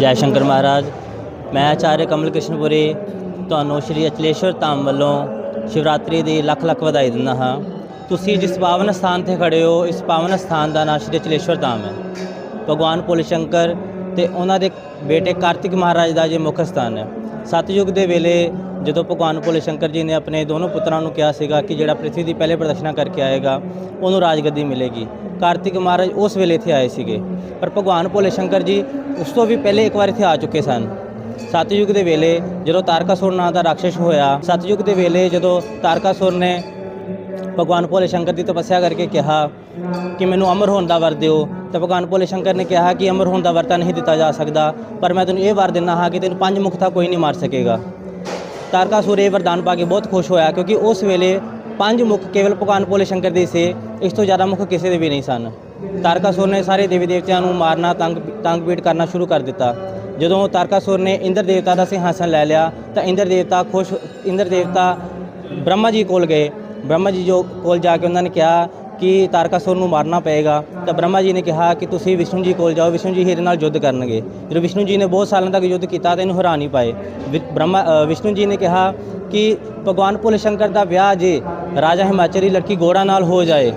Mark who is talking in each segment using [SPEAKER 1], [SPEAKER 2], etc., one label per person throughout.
[SPEAKER 1] ਜੈ ਸ਼ੰਕਰ ਮਹਾਰਾਜ। ਮੈਂ ਆਚਾර්य ਕਮਲ ਕ੍ਰਿਸ਼ਨਪੁਰੀ ਤੁਹਾਨੂੰ ਸ਼੍ਰੀ ਅਚਲੇਸ਼ਵਰ ਧਾਮ ਵੱਲੋਂ ਸ਼ਿਵਰਾਤਰੀ ਦੀ ਲੱਖ ਲੱਖ ਵਧਾਈ ਦਿੰਦਾ ਹਾਂ। ਤੁਸੀਂ ਜਿਸ ਪਾਵਨ ਸਥਾਨ ਤੇ ਖੜੇ ਹੋ, ਇਸ ਪਾਵਨ ਸਥਾਨ ਦਾ ਨਾਮ ਸ਼੍ਰੀ ਅਚਲੇਸ਼ਵਰ ਧਾਮ ਹੈ। ਭਗਵਾਨ ਭੋਲੇ ਸ਼ੰਕਰ ਤੇ ਉਹਨਾਂ ਦੇ ਬੇਟੇ ਕਾਰਤਿਕ ਮਹਾਰਾਜ ਦਾ ਜੇ ਮੁੱਖ ਸਥਾਨ ਹੈ। ਸਤਯੁਗ ਦੇ ਵੇਲੇ ਜਦੋਂ ਭਗਵਾਨ ਭੋਲੇ ਸ਼ੰਕਰ ਜੀ ਨੇ ਆਪਣੇ ਦੋਨੋਂ ਪੁੱਤਰਾਂ ਨੂੰ ਕਿਹਾ ਸੀਗਾ ਕਿ ਜਿਹੜਾ ਪ੍ਰਿਥਵੀ ਦੀ ਪਹਿਲੇ ਪ੍ਰਦਰਸ਼ਨਾ ਕਰਕੇ ਆਏਗਾ, ਉਹਨੂੰ ਰਾਜਗੱਦੀ ਮਿਲੇਗੀ। ਕਾਰਤਿਕ ਮਹਾਰਾਜ ਉਸ ਵੇਲੇ ਇੱਥੇ ਆਏ ਸੀਗੇ। ਪਰ ਭਗਵਾਨ ਭੋਲੇ ਸ਼ੰਕਰ ਜੀ ਉਸ ਤੋਂ ਵੀ ਪਹਿਲੇ ਇੱਕ ਵਾਰ ਇੱਥੇ ਆ ਚੁੱਕੇ ਸਨ। ਸਤਯੁਗ ਦੇ ਵੇਲੇ ਜਦੋਂ ਤਾਰਕਾਸੁਰ ਨਾਂ ਦਾ ਰਾਖਸ਼ ਹੋਇਆ, ਸਤਯੁਗ ਦੇ ਵੇਲੇ ਜਦੋਂ ਤਾਰਕਾਸੁਰ ਨੇ ਭਗਵਾਨ ਭੋਲੇ ਸ਼ੰਕਰ ਦੀ ਤਪੱਸਿਆ ਕਰਕੇ ਕਿਹਾ ਕਿ ਮੈਨੂੰ ਅਮਰ ਹੋਣ ਦਾ ਵਰ ਦਿਓ, ਤਾਂ ਭਗਵਾਨ ਭੋਲੇ ਸ਼ੰਕਰ ਨੇ ਕਿਹਾ ਕਿ ਅਮਰ ਹੋਣ ਦਾ ਵਰ ਤਾਂ ਨਹੀਂ ਦਿੱਤਾ ਜਾ ਸਕਦਾ, ਪਰ ਮੈਂ ਤੈਨੂੰ ਇਹ ਵਰ ਦਿੰਦਾ ਹਾਂ ਕਿ ਤੈਨੂੰ ਪੰਜ ਮੁਖਤਾ ਕੋਈ ਨਹੀਂ ਮਾਰ ਸਕੇਗਾ। ਤਾਰਕਾਸੁਰ ਇਹ ਵਰਦਾਨ ਪਾ ਕੇ ਬਹੁਤ ਖੁਸ਼ ਹੋਇਆ ਕਿਉਂਕਿ ਉਸ ਵੇਲੇ ਪੰਜ ਮੁਖ ਕੇਵਲ ਭਗਵਾਨ ਭੋਲੇ ਸ਼ੰਕਰ ਦੇ ਸੀ, ਇਸ ਤੋਂ ਜ਼ਿਆਦਾ ਮੁਖ ਕਿਸੇ ਦੇ ਵੀ ਨਹੀਂ ਸਨ। ਤਾਰਕਾਸੁਰ ਨੇ ਸਾਰੇ ਦੇਵੀ ਦੇਵਤਿਆਂ ਨੂੰ ਮਾਰਨਾ, ਤੰਗ ਤੰਗ ਪੀੜ ਕਰਨਾ ਸ਼ੁਰੂ ਕਰ ਦਿੱਤਾ। ਜਦੋਂ ਤਾਰਕਾਸੁਰ ਨੇ ਇੰਦਰ ਦੇਵਤਾ ਦਾ ਸਿੰਘਾਸਨ ਲੈ ਲਿਆ, ਤਾਂ ਇੰਦਰ ਦੇਵਤਾ ਖੁਸ਼ ਇੰਦਰ ਦੇਵਤਾ ਬ੍ਰਹਮਾ ਜੀ ਕੋਲ ਗਏ। ਬ੍ਰਹਮਾ ਜੀ ਜੋ ਕੋਲ ਜਾ ਕੇ ਉਹਨਾਂ ਨੇ ਕਿਹਾ ਕਿ ਤਾਰਕਾਸੁਰ ਨੂੰ ਮਾਰਨਾ ਪਏਗਾ। ਤਾਂ ਬ੍ਰਹਮਾ ਜੀ ਨੇ ਕਿਹਾ ਕਿ ਤੁਸੀਂ ਵਿਸ਼ਨੂੰ ਜੀ ਕੋਲ ਜਾਓ, ਵਿਸ਼ਨੂੰ ਜੀ ਇਹਦੇ ਨਾਲ ਯੁੱਧ ਕਰਨਗੇ। ਜਦੋਂ ਵਿਸ਼ਨੂੰ ਜੀ ਨੇ ਬਹੁਤ ਸਾਲਾਂ ਤੱਕ ਯੁੱਧ ਕੀਤਾ ਤਾਂ ਇਹਨੂੰ ਹਰਾ ਨਹੀਂ ਪਾਏ। ਵਿ- ਬ੍ਰਹਮਾ ਵਿਸ਼ਨੂੰ ਜੀ ਨੇ ਕਿਹਾ ਕਿ ਭਗਵਾਨ ਭੋਲੇ ਸ਼ੰਕਰ ਦਾ ਵਿਆਹ ਜੇ ਰਾਜਾ ਹਿਮਾਚਲੀ ਲੜਕੀ ਗੋੜਾ ਨਾਲ ਹੋ ਜਾਏ,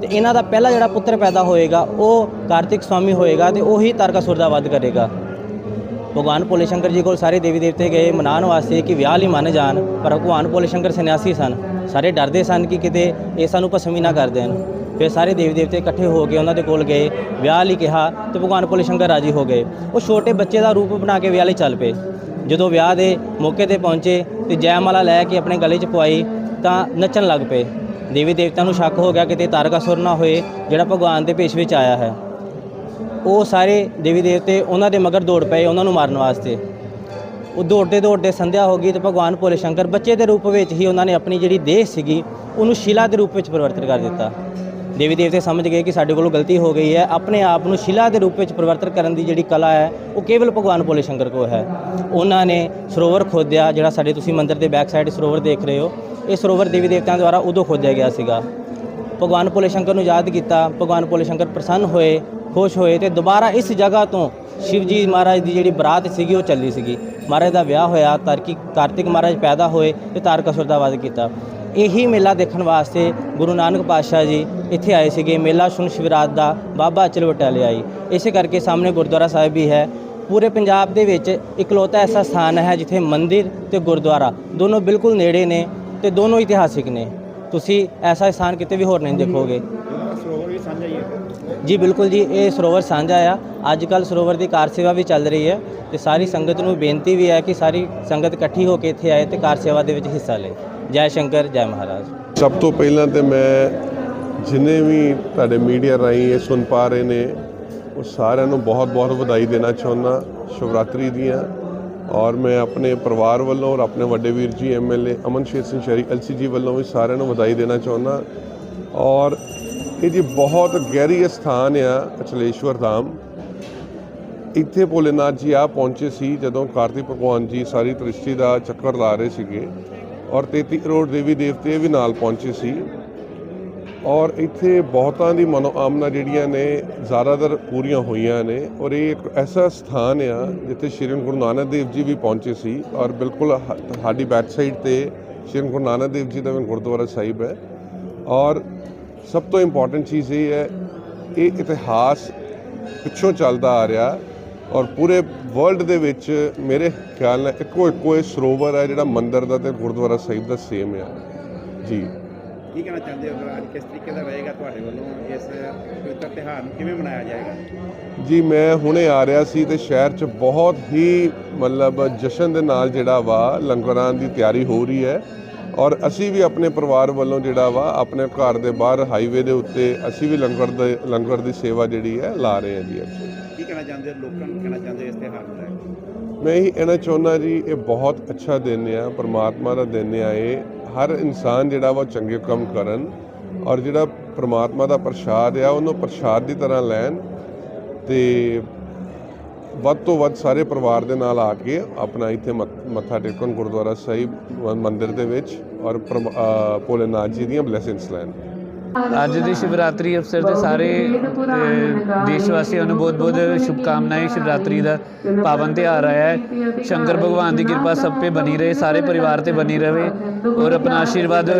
[SPEAKER 1] ਤੇ ਇਹਨਾਂ ਦਾ ਪਹਿਲਾ ਜਿਹੜਾ ਪੁੱਤਰ ਪੈਦਾ ਹੋਏਗਾ, ਉਹ ਕਾਰਤਿਕ ਸਵਾਮੀ ਹੋਏਗਾ ਤੇ ਉਹੀ ਤਾਰਕਾਸੁਰ ਦਾ ਵੱਧ ਕਰੇਗਾ। ਭਗਵਾਨ ਭੋਲੇ ਸ਼ੰਕਰ ਜੀ ਕੋਲ ਸਾਰੇ ਦੇਵੀ ਦੇਵਤੇ ਗਏ, ਮਨਾਉਣ ਵਾਸਤੇ ਕਿ ਵਿਆਹ ਲਈ ਮੰਨ ਜਾਣ, ਪਰ ਭਗਵਾਨ ਭੋਲੇ ਸ਼ੰਕਰ ਸੰਨਿਆਸੀ ਸਨ। ਸਾਰੇ ਡਰਦੇ ਸਨ ਕਿ ਕਿਤੇ ਇਹ ਸਾਨੂੰ ਭਸਮੀ ਨਾ ਕਰ ਦੇਣ। ਫਿਰ ਸਾਰੇ ਦੇਵੀ ਦੇਵਤੇ ਇਕੱਠੇ ਹੋ ਕੇ ਉਹਨਾਂ ਦੇ ਕੋਲ ਗਏ, ਵਿਆਹ ਲਈ ਕਿਹਾ ਤੇ ਭਗਵਾਨ ਭੋਲੇ ਸ਼ੰਕਰ ਰਾਜੀ ਹੋ ਗਏ। ਉਹ ਛੋਟੇ ਬੱਚੇ ਦਾ ਰੂਪ ਬਣਾ ਕੇ ਵਿਆਹ ਲਈ ਚੱਲ ਪਏ। ਜਦੋਂ ਵਿਆਹ ਦੇ ਮੌਕੇ ਤੇ ਪਹੁੰਚੇ ਤੇ ਜੈਮਾਲਾ ਲੈ ਕੇ ਆਪਣੇ ਗਲੇ 'ਚ ਪਵਾਈ ਤਾਂ ਨੱਚਣ ਲੱਗ ਪਏ। ਦੇਵੀ ਦੇਵਤਿਆਂ ਨੂੰ ਸ਼ੱਕ ਹੋ ਗਿਆ ਕਿਤੇ ਤਾਰਕਾਸੁਰ ਨਾ ਹੋਏ, ਜਿਹੜਾ ਭਗਵਾਨ ਦੇ ਭੇਸ਼ ਵਿੱਚ ਆਇਆ ਹੈ। ਉਹ ਸਾਰੇ ਦੇਵੀ ਦੇਵਤੇ ਉਹਨਾਂ ਦੇ ਮਗਰ ਦੌੜ ਪਏ ਉਹਨਾਂ ਨੂੰ ਮਾਰਨ ਵਾਸਤੇ। ਉਹ ਦੌੜਦੇ ਦੌੜਦੇ ਸੰਧਿਆ ਹੋ ਗਈ ਤੇ ਭਗਵਾਨ ਭੋਲੇ ਸ਼ੰਕਰ ਬੱਚੇ ਦੇ ਰੂਪ ਵਿੱਚ ਹੀ ਉਹਨਾਂ ਨੇ ਆਪਣੀ ਜਿਹੜੀ ਦੇਹ ਸੀਗੀ, ਉਹਨੂੰ ਸ਼ਿਲਾ ਦੇ ਰੂਪ ਵਿੱਚ ਪਰਿਵਰਤਨ ਕਰ ਦਿੱਤਾ। ਦੇਵੀ ਦੇਵਤੇ ਸਮਝ ਗਏ ਕਿ ਸਾਡੇ ਕੋਲੋਂ ਗਲਤੀ ਹੋ ਗਈ ਹੈ, ਆਪਣੇ ਆਪ ਨੂੰ ਸ਼ਿਲਾ ਦੇ ਰੂਪ ਵਿੱਚ ਪਰਿਵਰਤਨ ਕਰਨ ਦੀ ਜਿਹੜੀ ਕਲਾ ਹੈ, ਉਹ ਕੇਵਲ ਭਗਵਾਨ ਭੋਲੇ ਸ਼ੰਕਰ ਕੋਲ ਹੈ। ਉਹਨਾਂ ਨੇ ਸਰੋਵਰ ਖੋਦਿਆ, ਜਿਹੜਾ ਸਾਡੇ ਤੁਸੀਂ ਮੰਦਿਰ ਦੇ ਬੈਕ ਸਾਈਡ ਸਰੋਵਰ ਦੇਖ ਰਹੇ ਹੋ, ਇਹ ਸਰੋਵਰ ਦੇਵੀ ਦੇਵਤਿਆਂ ਦੁਆਰਾ ਉਦੋਂ ਖੋਦਿਆ ਗਿਆ ਸੀਗਾ। ਭਗਵਾਨ ਭੋਲੇ ਸ਼ੰਕਰ ਨੂੰ ਯਾਦ ਕੀਤਾ, ਭਗਵਾਨ ਭੋਲੇ ਸ਼ੰਕਰ ਪ੍ਰਸੰਨ ਹੋਏ ਖੁਸ਼ ਹੋਏ ਤੇ ਦੁਬਾਰਾ ਇਸ ਜਗ੍ਹਾ ਤੋਂ ਸ਼ਿਵ ਜੀ ਮਹਾਰਾਜ ਦੀ ਜਿਹੜੀ ਬਰਾਤ ਸੀਗੀ, ਉਹ ਚੱਲੀ ਸੀਗੀ। ਮਹਾਰਾਜ ਦਾ ਵਿਆਹ ਹੋਇਆ, ਤਾਰਕੀ, ਕਾਰਤਿਕ ਮਹਾਰਾਜ ਪੈਦਾ ਹੋਏ ਤੇ ਤਾਰਕਾਸੁਰ ਦਾ ਵਧ ਕੀਤਾ। ਇਹੀ ਮੇਲਾ ਦੇਖਣ ਵਾਸਤੇ ਗੁਰੂ ਨਾਨਕ ਪਾਤਸ਼ਾਹ ਜੀ ਇੱਥੇ ਆਏ ਸੀਗੇ। ਮੇਲਾ ਸੁਣ ਸ਼ਿਵਰਾਤ ਦਾ ਬਾਬਾ ਅਚਲ ਵਟਾਲੇ ਆਈ। ਇਸੇ ਕਰਕੇ ਸਾਹਮਣੇ ਗੁਰਦੁਆਰਾ ਸਾਹਿਬ ਵੀ ਹੈ। ਪੂਰੇ ਪੰਜਾਬ ਦੇ ਵਿੱਚ ਇਕਲੌਤਾ ਐਸਾ ਸਥਾਨ ਹੈ ਜਿੱਥੇ ਮੰਦਿਰ ਤੇ ਗੁਰਦੁਆਰਾ ਦੋਨੋਂ ਬਿਲਕੁਲ ਨੇੜੇ ਨੇ ਤੇ ਦੋਨੋਂ ਇਤਿਹਾਸਿਕ ਨੇ। ਤੁਸੀਂ ਐਸਾ ਸਥਾਨ ਕਿਤੇ ਵੀ ਹੋਰ ਨਹੀਂ ਦੇਖੋਗੇ
[SPEAKER 2] ਸਰੋਵਰ ਵੀ ਸਾਂਝਾ ਹੀ ਹੈ
[SPEAKER 1] ਜੀ, ਬਿਲਕੁਲ ਜੀ, ਇਹ ਸਰੋਵਰ ਸਾਂਝਾ ਆ। ਅੱਜ ਕੱਲ ਸਰੋਵਰ ਦੀ ਕਾਰ ਸੇਵਾ ਵੀ ਚੱਲ ਰਹੀ ਹੈ ਤੇ ਸਾਰੀ ਸੰਗਤ ਨੂੰ ਬੇਨਤੀ ਵੀ ਹੈ ਕਿ ਸਾਰੀ ਸੰਗਤ ਇਕੱਠੀ ਹੋ ਕੇ ਇੱਥੇ ਆਏ ਤੇ ਕਾਰ ਸੇਵਾ ਦੇ ਵਿੱਚ ਹਿੱਸਾ ਲਏ। ਜੈ ਸ਼ੰਕਰ, ਜੈ ਮਹਾਰਾਜ।
[SPEAKER 3] ਸਭ ਤੋਂ ਪਹਿਲਾਂ ਤੇ ਮੈਂ ਜਿੰਨੇ ਵੀ ਤੁਹਾਡੇ ਮੀਡੀਆ ਰਾਹੀਂ ਇਹ ਸੁਣ ਪਾ ਰਹੇ ਨੇ, ਉਹ ਸਾਰਿਆਂ ਨੂੰ ਬਹੁਤ-ਬਹੁਤ ਵਧਾਈ ਦੇਣਾ ਚਾਹੁੰਦਾ, ਸ਼ਿਵਰਾਤਰੀ ਦੀਆਂ। ਔਰ ਮੈਂ ਆਪਣੇ ਪਰਿਵਾਰ ਵੱਲੋਂ ਔਰ ਆਪਣੇ ਵੱਡੇ ਵੀਰ ਜੀ ਐਮਐਲਏ ਅਮਨਸ਼ੇਰ ਸਿੰਘ ਸ਼ਰੀ ਐਲਸੀਜੀ ਵੱਲੋਂ ਵੀ ਸਾਰਿਆਂ ਨੂੰ ਵਧਾਈ ਦੇਣਾ ਚਾਹੁੰਦਾ। ਔਰ ਇਹ ਜੀ ਬਹੁਤ ਗਹਿਰੀ ਸਥਾਨ ਆ ਅਚਲੇਸ਼ਵਰ ਧਾਮ। ਇੱਥੇ ਭੋਲੇਨਾਥ ਜੀ ਆ ਪਹੁੰਚੇ ਸੀ ਜਦੋਂ ਕਾਰਤਿਕ ਭਗਵਾਨ ਜੀ ਸਾਰੀ ਤ੍ਰਿਸ਼ਟੀ ਦਾ ਚੱਕਰ ਲਾ ਰਹੇ ਸੀਗੇ ਔਰ 33 ਕਰੋੜ ਦੇਵੀ ਦੇਵਤੇ ਵੀ ਨਾਲ ਪਹੁੰਚੇ ਸੀ। ਔਰ ਇੱਥੇ ਬਹੁਤਾਂ ਦੀ ਮਨੋਕਾਮਨਾ ਜਿਹੜੀਆਂ ਨੇ ਜ਼ਿਆਦਾਤਰ ਪੂਰੀਆਂ ਹੋਈਆਂ ਨੇ ਔਰ ਇਹ ਇੱਕ ਐਸਾ ਸਥਾਨ ਆ ਜਿੱਥੇ ਸ਼੍ਰੀ ਗੁਰੂ ਨਾਨਕ ਦੇਵ ਜੀ ਵੀ ਪਹੁੰਚੇ ਸੀ ਔਰ ਬਿਲਕੁਲ ਸਾਡੀ ਬੈਕ ਸਾਈਡ ਤੇ ਸ਼੍ਰੀ ਗੁਰੂ ਨਾਨਕ ਦੇਵ ਜੀ ਦਾ ਵੀ ਗੁਰਦੁਆਰਾ ਸਾਹਿਬ ਹੈ। ਔਰ ਸਭ ਤੋਂ ਇੰਪੋਰਟੈਂਟ ਚੀਜ਼ ਇਹ ਹੈ ਇਹ ਇਤਿਹਾਸ ਪਿੱਛੋਂ ਚੱਲਦਾ ਆ ਰਿਹਾ ਔਰ ਪੂਰੇ ਵਰਲਡ ਦੇ ਵਿੱਚ ਮੇਰੇ ਖਿਆਲ ਨਾਲ ਇੱਕੋ ਇੱਕੋ ਇਹ ਸਰੋਵਰ ਹੈ ਜਿਹੜਾ ਮੰਦਿਰ ਦਾ ਤੇ ਗੁਰਦੁਆਰਾ ਸਾਹਿਬ ਦਾ ਸੇਮ ਆ। ਜੀ।
[SPEAKER 2] ਕੀ ਕਹਿਣਾ ਚਾਹੁੰਦੇ ਹੋ? ਅੱਜ ਕਿਸ ਤਰੀਕੇ ਦਾ ਰਹੇਗਾ ਤੁਹਾਡੇ ਵੱਲੋਂ ਇਸ ਪਵਿੱਤਰ ਤਿਉਹਾਰ ਨੂੰ? ਕਿਵੇਂ ਮਨਾਇਆ ਜਾਏਗਾ?
[SPEAKER 3] ਜੀ ਮੈਂ ਹੁਣੇ ਆ ਰਿਹਾ ਸੀ ਤੇ ਸ਼ਹਿਰ 'ਚ ਬਹੁਤ ਹੀ ਮਤਲਬ ਜਸ਼ਨ ਦੇ ਨਾਲ ਜਿਹੜਾ ਵਾ ਲੰਗਰਾਂ ਦੀ ਤਿਆਰੀ ਹੋ ਰਹੀ ਹੈ। ਔਰ ਅਸੀਂ ਵੀ ਆਪਣੇ ਪਰਿਵਾਰ ਵੱਲੋਂ ਜਿਹੜਾ ਵਾ ਆਪਣੇ ਘਰ ਦੇ ਬਾਹਰ ਹਾਈਵੇ ਦੇ ਉੱਤੇ ਅਸੀਂ ਵੀ ਲੰਗਰ ਦੇ ਲੰਗਰ ਦੀ ਸੇਵਾ ਜਿਹੜੀ ਹੈ ਲਾ ਰਹੇ ਹਾਂ ਜੀ ਅੱਜ
[SPEAKER 2] ਕੀ ਕਹਿਣਾ ਚਾਹੁੰਦੇ ਹੋ? ਲੋਕਾਂ ਨੂੰ ਕਹਿਣਾ ਚਾਹੁੰਦੇ ਇਸ ਤਿਉਹਾਰ ਨੂੰ ਲੈ ਕੇ?
[SPEAKER 3] ਮੈਂ ਇਹੀ ਕਹਿਣਾ ਚਾਹੁੰਦਾ ਜੀ ਇਹ ਬਹੁਤ ਅੱਛਾ ਦਿਨ ਆ ਪ੍ਰਮਾਤਮਾ ਦਾ ਦਿਨ ਆ ਇਹ। ਹਰ ਇਨਸਾਨ ਜਿਹੜਾ ਵਾ ਚੰਗੇ ਕੰਮ ਕਰਨ ਔਰ ਜਿਹੜਾ ਪ੍ਰਮਾਤਮਾ ਦਾ ਪ੍ਰਸ਼ਾਦ ਆ ਉਹਨੂੰ ਪ੍ਰਸ਼ਾਦ ਦੀ ਤਰ੍ਹਾਂ ਲੈਣ ਤੇ ਵੱਧ ਤੋਂ ਵੱਧ ਸਾਰੇ ਪਰਿਵਾਰ ਦੇ ਨਾਲ ਆ ਕੇ ਆਪਣਾ ਇੱਥੇ ਮੱਥਾ ਟੇਕਣ ਗੁਰਦੁਆਰਾ ਸਾਹਿਬ ਮ- ਮੰਦਿਰ ਦੇ ਵਿੱਚ ਔਰ ਪ੍ਰਮ- ਅ, ਭੋਲੇਨਾਥ ਜੀ ਦੀਆਂ ਬਲੇਸਿੰਗਸ ਲੈਣ।
[SPEAKER 4] ਅੱਜ ਦੀ ਸ਼ਿਵਰਾਤਰੀ ਅਵਸਰ ਤੇ ਸਾਰੇ ਦੇਸ਼ ਵਾਸੀਆਂ ਨੂੰ ਬਹੁਤ-ਬਹੁਤ ਸ਼ੁਭਕਾਮਨਾएं ਸ਼ਿਵਰਾਤਰੀ ਦਾ ਪਾਵਨ ਤਿਉਹਾਰ ਆਇਆ ਹੈ। ਸ਼ੰਕਰ ਭਗਵਾਨ ਦੀ ਕਿਰਪਾ ਸਭ ਤੇ ਬਣੀ ਰਹੇ ਸਾਰੇ ਪਰਿਵਾਰ ਤੇ ਬਣੀ ਰਹੇ। ਔਰ ਆਪਣਾ ਆਸ਼ੀਰਵਾਦ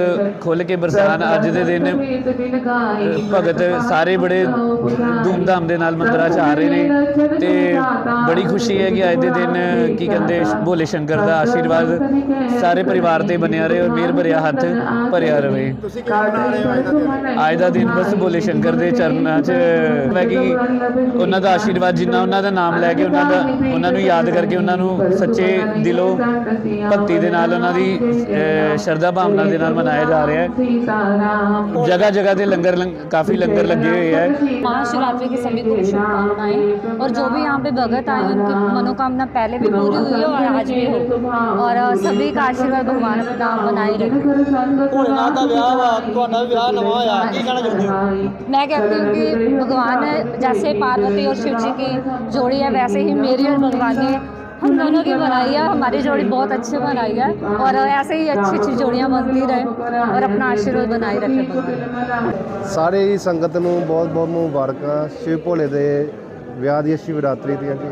[SPEAKER 4] ਖੁੱਲ ਕੇ ਬਰਸਾਨ ਅੱਜ ਦੇ ਦਿਨ ਭਗਤ ਸਾਰੇ ਬੜੇ ਧੂਮਧਾਮ ਦੇ ਨਾਲ ਮੰਦਰਾਂ 'ਚ ਆ ਰਹੇ ਨੇ ਤੇ ਬੜੀ ਖੁਸ਼ੀ ਹੈ ਕਿ ਅੱਜ ਦੇ ਦਿਨ ਕੀ ਕਹਿੰਦੇ ਭੋਲੇ ਸ਼ੰਕਰ ਦਾ ਆਸ਼ੀਰਵਾਦ ਸਾਰੇ ਪਰਿਵਾਰ ਤੇ ਬਣਿਆ ਰਹੇ ਔਰ ਮਿਹਰ ਭਰਿਆ ਹੱਥ ਭਰਿਆ
[SPEAKER 2] ਤੁਸੀਂ ਰਹੇ ਹੋ ਅੱਜ ਦਾ ਦਿਨ?
[SPEAKER 4] ਅੱਜ ਦਾ ਦਿਨ ਬਸ ਭੋਲੇ ਸ਼ੰਕਰ ਦੇ ਚਰਨਾਂ 'ਚ ਮੈਂ ਕਿ ਉਹਨਾਂ ਦਾ ਆਸ਼ੀਰਵਾਦ ਜਿੰਨਾ ਉਹਨਾਂ ਦਾ ਨਾਮ ਲੈ ਕੇ ਉਹਨਾਂ ਦਾ ਉਹਨਾਂ ਨੂੰ ਯਾਦ ਕਰਕੇ ਉਹਨਾਂ ਨੂੰ ਸੱਚੇ ਦਿਲੋਂ ਭਗਤੀ ਦੇ ਨਾਲ ਉਹਨਾਂ ਦੀ ਅ, ਸ਼ਰਧਾ ਭਾਵਨਾ ਦੇ ਨਾਲ ਮਨਾਇਆ ਜਾ ਰਿਹਾ ਹੈ ਜਗ੍ਹਾ ਜਗ੍ਹਾ ਤੇ ਲੰਗਰ ਲੰਗ- ਕਾਫੀ लंगर लगे हुए हैं
[SPEAKER 5] महाशिवरात्रि की सभी को शुभकामनाएं और जो भी यहाँ पे भगत आए उनकी मनोकामना पहले भी पूरी हुई है और आज भी हो और अ, सभी का आशीर्वाद भगवान अपना बनाए रखे
[SPEAKER 6] ਭੋਲੇਨਾਥ ਦਾ ਵਿਆਹ ਵਾ ਤੁਹਾਡਾ ਵੀ ਵਿਆਹ ਨਵਾਂ ਹੋਇਆ ਕੀ ਕਹਿਣਾ ਚਾਹੁੰਦੇ ਹੋ
[SPEAKER 5] मैं कहती हूँ कि भगवान जैसे पार्वती और शिव जी की जोड़ी है वैसे ही मेरी और भगवान ने हम दोनों की बनाई है हमारी जोड़ी बहुत अच्छी बनाई है और ऐसे ही अच्छी अच्छी जोड़ियाँ बनती रहे और अपना आशीर्वाद बनाए रखे भगवान
[SPEAKER 7] ਸਾਰੇ ਹੀ ਸੰਗਤ ਨੂੰ ਬਹੁਤ ਬਹੁਤ ਮੁਬਾਰਕਾਂ ਸ਼ਿਵ ਭੋਲੇ ਦੇ ਵਿਆਹ ਦੀ ਸ਼ਿਵਰਾਤਰੀ ਦੀਆਂ ਜੀ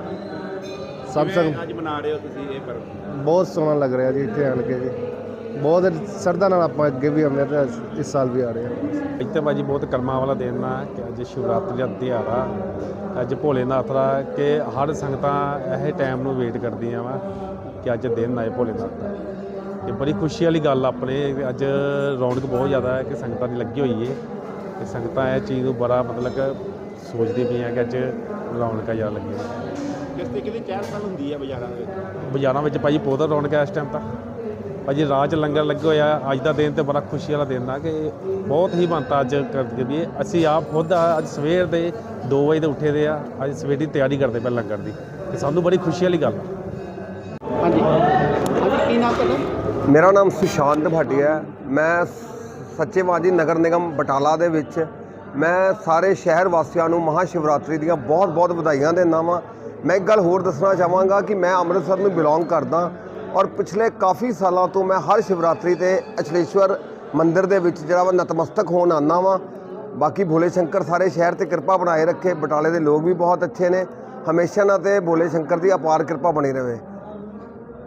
[SPEAKER 7] ਸਭ
[SPEAKER 2] ਕਿਵੇਂ
[SPEAKER 7] ਸੰਗ
[SPEAKER 2] ਅੱਜ ਮਨਾ ਰਹੇ ਹੋ ਤੁਸੀਂ ਇਹ ਪਰਵ
[SPEAKER 7] ਬਹੁਤ ਸੋਹਣਾ ਲੱਗ ਰਿਹਾ ਜੀ ਇੱਥੇ ਆਣ ਕੇ ਜੀ ਬਹੁਤ ਸਰਦਾ ਨਾਲ ਆਪਾਂ ਅੱਗੇ ਵੀ ਆਉਂਦੇ ਤੇ ਇਸ ਸਾਲ ਵੀ ਆ ਰਹੇ ਹਾਂ।
[SPEAKER 8] ਇੱਥੇ ਭਾਜੀ ਬਹੁਤ ਕਰਮਾਂ ਵਾਲਾ ਦਿਨ ਆ ਕਿ ਅੱਜ ਸ਼ਿਵਰਾਤਰੀ ਦਾ ਤਿਉਹਾਰ ਆ ਅੱਜ ਭੋਲੇਨਾਥ ਦਾ ਕਿ ਹਰ ਸੰਗਤਾਂ ਇਹ ਟਾਈਮ ਨੂੰ ਵੇਟ ਕਰਦੀਆਂ ਵਾ ਕਿ ਅੱਜ ਦਿਨ ਆਏ ਭੋਲੇਨਾਥ ਦਾ। ਤੇ ਬੜੀ ਖੁਸ਼ੀ ਵਾਲੀ ਗੱਲ ਆਪਣੇ ਅੱਜ ਰੌਣਕ ਬਹੁਤ ਜ਼ਿਆਦਾ ਹੈ ਕਿ ਸੰਗਤਾਂ ਦੀ ਲੱਗੀ ਹੋਈ ਏ। ਤੇ ਸੰਗਤਾਂ ਇਹ ਚੀਜ਼ ਨੂੰ ਬੜਾ ਮਤਲਬ ਕਿ ਸੋਚਦੇ ਪਈਆਂ ਕਿ ਅੱਜ ਰੌਣਕਾਂ ਜ਼ਿਆਦਾ ਲੱਗੀਆਂ
[SPEAKER 2] ਕਿਸ ਤਰੀਕੇ ਦੀ ਚਹਿਲ ਪਹਿਲ ਹੁੰਦੀ ਹੈ ਬਾਜ਼ਾਰਾਂ ਦੇ ਵਿੱਚ?
[SPEAKER 8] ਬਾਜ਼ਾਰਾਂ ਵਿੱਚ ਭਾਜੀ ਬਹੁਤ ਰੌਣਕ ਹੈ ਇਸ ਟਾਈਮ ਤਾਂ। ਭਾਜੀ ਰਾਹ 'ਚ ਲੰਗਰ ਲੱਗੇ ਹੋਇਆ ਅੱਜ ਦਾ ਦਿਨ ਤੇ ਬੜਾ ਖੁਸ਼ੀ ਵਾਲਾ ਦਿਨ ਆ ਕਿ ਬਹੁਤ ਹੀ ਬਣਤਾ ਅੱਜ ਕਰਦੇ ਵੀ ਅਸੀਂ ਆਪ ਖੁਦ ਅੱਜ ਸਵੇਰ ਦੇ 2 ਵਜੇ ਦੇ ਉੱਠੇ ਦੇ ਆ। ਅੱਜ ਸਵੇਰ ਦੀ ਤਿਆਰੀ ਕਰਦੇ ਪਏ ਲੰਗਰ ਦੀ। ਤੇ ਸਾਨੂੰ ਬੜੀ ਖੁਸ਼ੀ ਵਾਲੀ ਗੱਲ
[SPEAKER 2] ਹਾਂਜੀ। ਹਾਂਜੀ ਕੀ ਨਾਮ ਤੁਹਾਡਾ?
[SPEAKER 9] ਮੇਰਾ ਨਾਮ ਸੁਸ਼ਾਂਤ ਭਾਟੀਆ ਹੈ। ਮੈਂ ਸੱਚੇਵਾਦੀ ਨਗਰ ਨਿਗਮ ਬਟਾਲਾ ਦੇ ਵਿੱਚ ਮੈਂ ਸਾਰੇ ਸ਼ਹਿਰ ਵਾਸੀਆਂ ਨੂੰ ਮਹਾ ਸ਼ਿਵਰਾਤਰੀ ਦੀਆਂ ਬਹੁਤ-ਬਹੁਤ ਵਧਾਈਆਂ ਦਿੰਦਾ ਵਾਂ। ਮੈਂ ਇੱਕ ਗੱਲ ਹੋਰ ਦੱਸਣਾ ਚਾਹਾਂਗਾ ਕਿ ਮੈਂ ਅੰਮ੍ਰਿਤਸਰ ਨੂੰ ਬਿਲੋਂਗ ਕਰਦਾ। ਔਰ ਪਿਛਲੇ ਕਾਫੀ ਸਾਲਾਂ ਤੋਂ ਮੈਂ ਹਰ ਸ਼ਿਵਰਾਤਰੀ ਤੇ ਅਚਲੇਸ਼ਵਰ ਮੰਦਿਰ ਦੇ ਵਿੱਚ ਜਿਹੜਾ ਵਾ ਨਤਮਸਤਕ ਹੋਣ ਆਉਂਦਾ ਵਾਂ। ਬਾਕੀ ਭੋਲੇ ਸ਼ੰਕਰ ਸਾਰੇ ਸ਼ਹਿਰ ਤੇ ਕਿਰਪਾ ਬਣਾਏ ਰੱਖੇ, ਬਟਾਲੇ ਦੇ ਲੋਕ ਵੀ ਬਹੁਤ ਅੱਛੇ ਨੇ। ਹਮੇਸ਼ਾ ਨਾ ਤੇ ਭੋਲੇ ਸ਼ੰਕਰ ਦੀ ਅਪਾਰ ਕਿਰਪਾ ਬਣੀ ਰਹੇ